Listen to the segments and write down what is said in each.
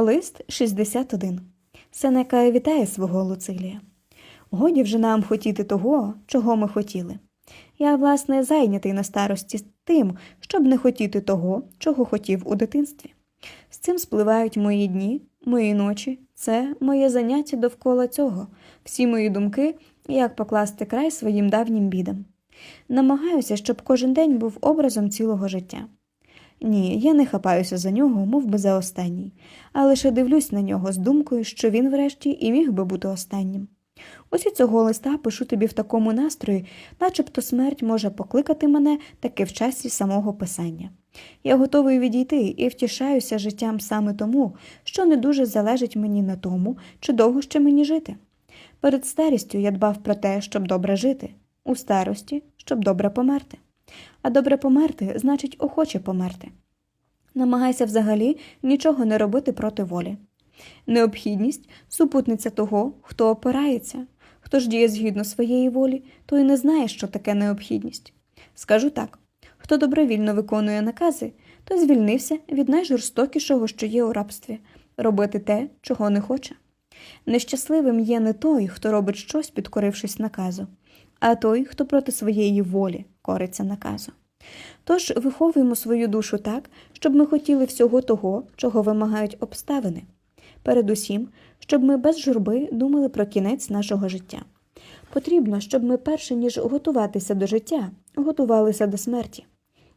Лист 61. Сенека вітає свого Луцилія. Годі вже нам хотіти того, чого ми хотіли. Я, власне, зайнятий на старості тим, щоб не хотіти того, чого хотів у дитинстві. З цим спливають мої дні, мої ночі, це моє заняття довкола цього, всі мої думки, як покласти край своїм давнім бідам. Намагаюся, щоб кожен день був образом цілого життя. Ні, я не хапаюся за нього, мов би за останній, а лише дивлюсь на нього з думкою, що він врешті і міг би бути останнім. Ось і цього листа пишу тобі в такому настрої, начебто смерть може покликати мене таки в часі самого писання. Я готовий відійти і втішаюся життям саме тому, що не дуже залежить мені на тому, чи довго ще мені жити. Перед старістю я дбав про те, щоб добре жити, у старості, щоб добре померти. А добре померти значить охоче померти. Намагайся взагалі нічого не робити проти волі. Необхідність супутниця того, хто опирається, хто ж діє згідно своєї волі, той не знає, що таке необхідність. Скажу так хто добровільно виконує накази, той звільнився від найжорстокішого, що є у рабстві робити те, чого не хоче. Нещасливим є не той, хто робить щось, підкорившись наказу, а той, хто проти своєї волі кориться наказу. Тож виховуємо свою душу так, щоб ми хотіли всього того, чого вимагають обставини. Передусім, щоб ми без журби думали про кінець нашого життя. Потрібно, щоб ми перше ніж готуватися до життя, готувалися до смерті.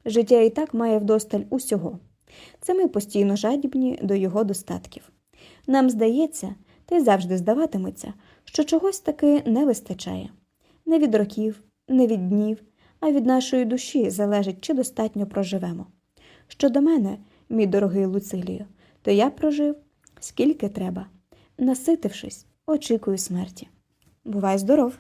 Життя і так має вдосталь усього. Це ми постійно жадібні до його достатків. Нам здається, та й завжди здаватиметься, що чогось таки не вистачає. Не від років, не від днів, а від нашої душі залежить, чи достатньо проживемо. Щодо мене, мій дорогий Луцилію, то я прожив скільки треба. Наситившись, очікую смерті. Бувай здоров!